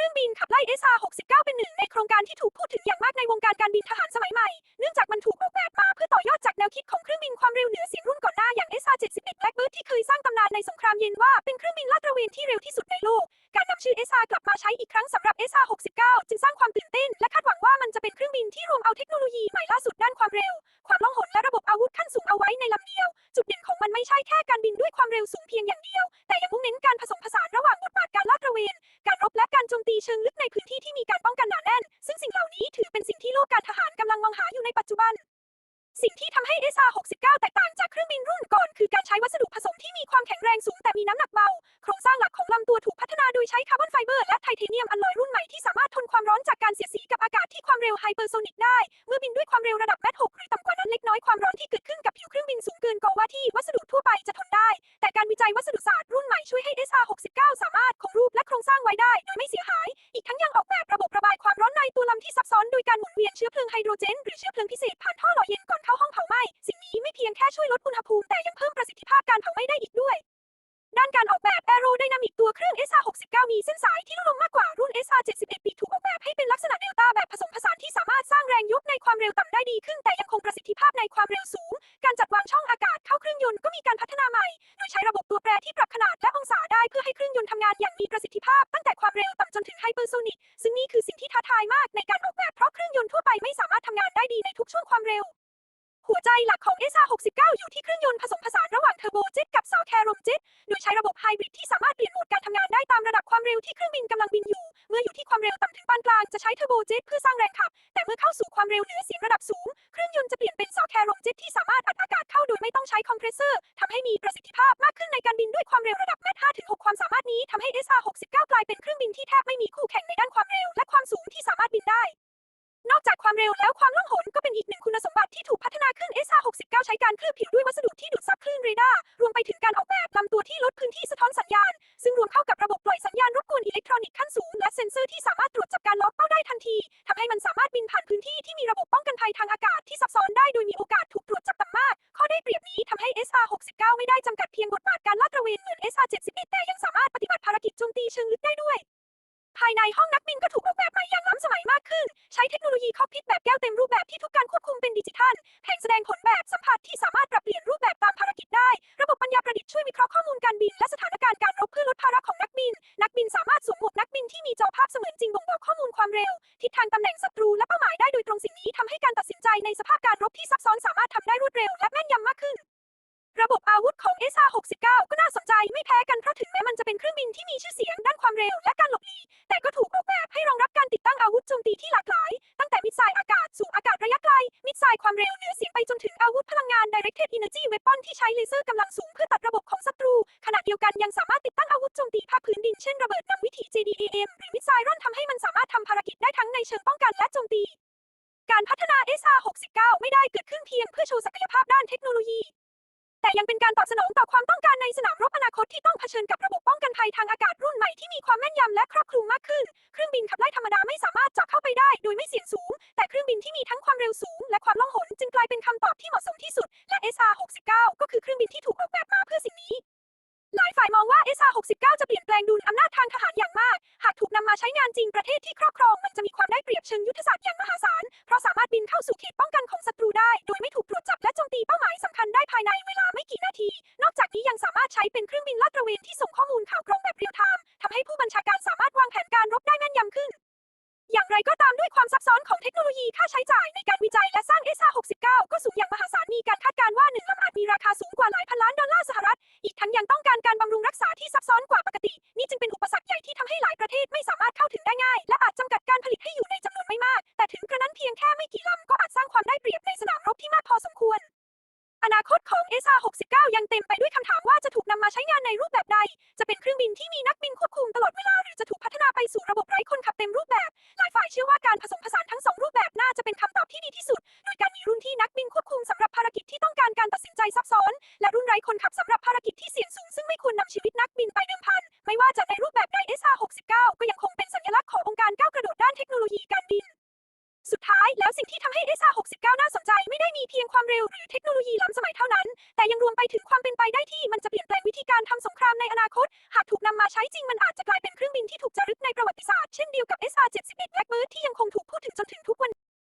รื่องบินขับไล่ SR-69 เป็นหนึ่งในโครงการที่ถูกพูดถึงอย่างมากในวงการการบินทหารสมัยใหม่ เนื่องจากมันถูกออกแบบมาเพื่อต่อยอดจากแนวคิดของเครื่องบินความเร็วเหนือเสียงรุ่นก่อนหน้าอย่าง SR-71 Blackbird ที่เคยสร้างตำนานในสงครามเย็นว่าเป็นเครื่องบินลาดตระเวนที่เร็วที่สุดในโลก การนำชื่อ SR กลับมาใช้อีกครั้งสำหรับ SR-69 จึงสร้างความตื่นเต้น และคาดหวังว่ามันจะเป็นเครื่องบินที่รวมเอาเทคโนโลยีใหม่ล่าสุดด้านความเร็ว ความล่องหนและระบบอาวุธขั้นสูงเอาไว้ในลำเดียว จุดเด่นของมันไม่ใช่แค่การบินด้วยความเร็วสูงเพียงอย่างเดียว แต่ยังมุ่งเน้นการผสมผสานระหว่างบทบาทการ ช้วัสดุผสมที่มีความแข็งแรงสูงแต่มีน้ำหนักเบา โครงสร้างหลักของลำตัวถูกพัฒนาโดยใช้คาร์บอนไฟเบอร์และไทเทเนียมอลลอยรุ่นใหม่ที่สามารถทนความร้อนจากการเสียดสีกับอากาศที่ความเร็วไฮเปอร์โซนิกได้ เมื่อบินด้วยความเร็วระดับแมท6หรือต่ำกว่านั้นเล็กน้อยความร้อนที่เกิดขึ้นกับผิวเครื่องบินสูงเกินกว่าที่วัสดุทั่วไปจะทนได้ แต่การวิจัยวัสดุศาสตร์รุ่นใหม่ช่วยให้ SR-69 สามารถคงรูปและโครงสร้างไว้ได้โดยไม่เสียหาย อีกทั้งยังออกแบบระบบระบายความร้อนในตัวลำที่ซับซ้อนโดยการหมุนเวียนเชื้อเพลิงไฮโดรเจนหรือเชื้อเพลิงพิเศษผ่านท่อหล่อเย็นก่อนเข้าห้องเผาไหม้ นี้ไม่เพียงแค่ช่วยลดอุณหภูมิแต่ยังเพิ่มประสิทธิภาพการเผาไหม้ได้อีกด้วย ด้านการออกแบบแอโรไดนามิกตัวเครื่อง SR69 มีเส้นสายที่ลุ่มลงมากกว่ารุ่น SR71 ปีถูกออกแบบให้เป็นลักษณะเดลต้าแบบผสมผสานที่สามารถสร้างแรงยกในความเร็วต่ำได้ดีขึ้น แต่ยังคงประสิทธิภาพในความเร็วสูง การจัดวางช่องอากาศเข้าเครื่องยนต์ก็มีการพัฒนาใหม่ โดยใช้ระบบตัวแปรที่ปรับขนาดและองศาได้เพื่อให้เครื่องยนต์ทำงานอย่างมีประสิทธิภาพตั้งแต่ความเร็วต่ำจนถึงไฮเปอร์โซนิกซึ่งนี่คือสิ่งที่ท้าทายมากในการออกแบบเพราะเครื่องยนต์ทั่วไปไม่สามารถทำงานได้ดีในทุกช่วงความเร็ว หัวใจหลักของ SR69 อยู่ที่เครื่องยนต์ผสมผสานระหว่างเทอร์โบเจ็ตกับซาวแคร์ลมเจ็ตโดยใช้ระบบไฮบริดที่สามารถเปลี่ยนโหมดการทำงานได้ตามระดับความเร็วที่เครื่องบินกำลังบินอยู่ เมื่ออยู่ที่ความเร็วต่ำถึงปานกลางจะใช้เทอร์โบเจ็ตเพื่อสร้างแรงขับ แต่เมื่อเข้าสู่ความเร็วเหนือเสียงระดับสูง เครื่องยนต์จะเปลี่ยนเป็นซาวแคร์ลมเจ็ตที่สามารถอัดอากาศเข้าโดยไม่ต้องใช้คอมเพรสเซอร์ทำให้มีประสิทธิภาพมากขึ้นในการบินด้วยความเร็วระดับแมท5-6ความสามารถนี้ทำให้ SR69 กลายเป็นเครื่องบินที่แทบไม่มีคู่แข่งในด้านความเร็วและความสูงที่สามารถบินได้ นอกจากความเร็วแล้วความล่องหนก็เป็นอีกหนึ่งคุณสมบัติที่ถูกพัฒนาขึ้น SR69 ใช้การเคลือบผิวด้วยวัสดุที่ดูดซับคลื่นเรดาร์รวมไปถึงการออกแบบลำตัวที่ลดพื้นที่สะท้อนสัญญาณ ซึ่งรวมเข้ากับระบบปล่อยสัญญาณรบกวนอิเล็กทรอนิกส์ขั้นสูง และเซ็นเซอร์ที่สามารถตรวจจับการล็อกเป้าได้ทันทีทำให้มันสามารถบินผ่านพื้นที่ที่มีระบบป้องกันภัยทางอากาศที่ซับซ้อนได้โดยมีโอกาสถูกตรวจจับต่ำมาก ข้อได้เปรียบนี้ทำให้ SR69 ไม่ได้จำกัดเพียงบทบาทการลาดตระเวนเหมือน SR71 แต่ยังสามารถปฏิบัติภารกิจโจมตีเชิงลึกได้ด้วย ภายในห้องนักบินก็ถูกออกแบบใหม่อย่างล้ำสมัยมากขึ้น ใช้เทคโนโลยีคอกพิทแบบแก้วเต็มรูปแบบที่ทุกการควบคุมเป็นดิจิทัลแผงแสดงผลแบบสัมผัสที่สามารถปรับเปลี่ยนรูปแบบตามภารกิจได้ ระบบปัญญาประดิษฐ์ช่วยวิเคราะห์ข้อมูลการบินและสถานการณ์การรบเพื่อลดภาระของนักบิน นักบินสามารถสวมหมวกนักบินที่มีจอภาพเสมือนจริงบ่งบอกข้อมูลความเร็ว ทิศทางตำแหน่งศัตรูและเป้าหมายได้โดยตรงสิ่งนี้ทำให้การตัดสินใจในสภาพการรบที่ซับซ้อนสามารถทำได้รวดเร็วและแม่นยำมากขึ้น ระบบอาวุธของ SR69 ก็น่าสนใจไม่แพ้กันเพราะถึงแม้มันจะเป็นเครื่องบินที่มีชื่อเสียงด้านความเร็วและการหลบหลีกแต่ก็ถูกออกแบบให้รองรับการติดตั้งอาวุธโจมตีที่หลากหลาย ตั้งแต่มิสไซล์อากาศสู่อากาศระยะไกล มิสไซล์ความเร็วเหนือเสียงไปจนถึงอาวุธพลังงาน Directed Energy Weapon ที่ใช้เลเซอร์กำลังสูงเพื่อตัดระบบของศัตรู ขณะเดียวกันยังสามารถติดตั้งอาวุธโจมตีภาคพื้นดินเช่นระเบิดนำวิถี JDAM หรือมิสไซล์ร่อนทำให้มันสามารถทำภารกิจได้ทั้งในเชิงป้องกันและโจมตี การพัฒนา SR69 ไม่ได้เกิดขึ้นเพียงเพื่อโชว์ศักยภาพด้านเทคโนโลยี แต่ยังเป็นการตอบสนองต่อความต้องการในสนามรบอนาคตที่ต้องเผชิญกับระบบป้องกันภัยทางอากาศรุ่นใหม่ที่มีความแม่นยำและครอบคลุมมากขึ้น เครื่องบินขับไล่ธรรมดาไม่สามารถเจาะเข้าไปได้โดยไม่เสี่ยงสูง แต่เครื่องบินที่มีทั้งความเร็วสูง และความล่องหนจึงกลายเป็นคำตอบที่เหมาะสมที่สุด และ SR69 ก็คือเครื่องบินที่ถูกออกแบบมาเพื่อสิ่งนี้ หลายฝ่ายมองว่า SR69 จะเปลี่ยนแปลงดุลอำนาจทางทหารอย่างมาก หากถูกนำมาใช้งานจริงประเทศที่ครอบครองมันจะมีความได้เปรียบเชิงยุทธศาสตร์อย่างมหาศาล เพราะสามารถบินเข้าสู่เขต เป็นเครื่องบินลาดตระเวนที่ส่งข้อมูลข่าวกรองแบบเรียลไทม์ทำให้ผู้บัญชาการสามารถวางแผนการรบได้แม่นยำขึ้น อย่างไรก็ตามด้วยความซับซ้อนของเทคโนโลยีค่าใช้จ่ายในการวิจัยและสร้าง SR69 ก็สูงอย่างมหาศาลมีการคาดการณ์ว่าหนึ่งลำอาจมีราคาสูงกว่าหลายพันล้านดอลลาร์สหรัฐ อีกทั้งยังต้องการการบำรุงรักษาที่ซับซ้อนกว่าปกติ นี่จึงเป็นอุปสรรคใหญ่ที่ทำให้หลายประเทศไม่สามารถเข้าถึงได้ง่าย และอาจจำกัดการผลิตให้ ใด จะเป็นเครื่องบินที่มีนักบินควบคุมตลอดเวลาหรือจะถูกพัฒนาไปสู่ระบบไร้คนขับเต็มรูปแบบหลายฝ่ายเชื่อว่าการผสมผสานทั้งสองรูปแบบน่าจะเป็นคำตอบที่ดีที่สุดโดยการมีรุ่นที่นักบินควบคุมสำหรับภารกิจที่ต้องการการตัดสินใจซับซ้อน และรุ่นไร้คนขับสำหรับภารกิจที่เสี่ยงสูงซึ่งไม่ควรนำชีวิตนักบินไปเดิมพันไม่ว่าจะในรูปแบบใด SR69 ก็ยังคงเป็นสัญลักษณ์ขององค์การก้าวกระโดดด้านเทคโนโลยีการบินสุดท้ายแล้วสิ่งที่ทำให้ SR69 น่าสนใจไม่ได้มีเพียงความเร็วหรือเทคโนโลยีล้ำสมัยเท่านั้น แต่ยังรวมไปถึงความเป็นไปได้ที่มันจะเปลี่ยนแปลงวิธีการทำสงครามในอนาคต หากถูกนำมาใช้จริงมันอาจจะกลายเป็นเครื่องบินที่ถูกจารึกในประวัติศาสตร์เช่นเดียวกับ SR-71 Blackbird ที่ยังคงถูกพูดถึงจนถึงทุกวัน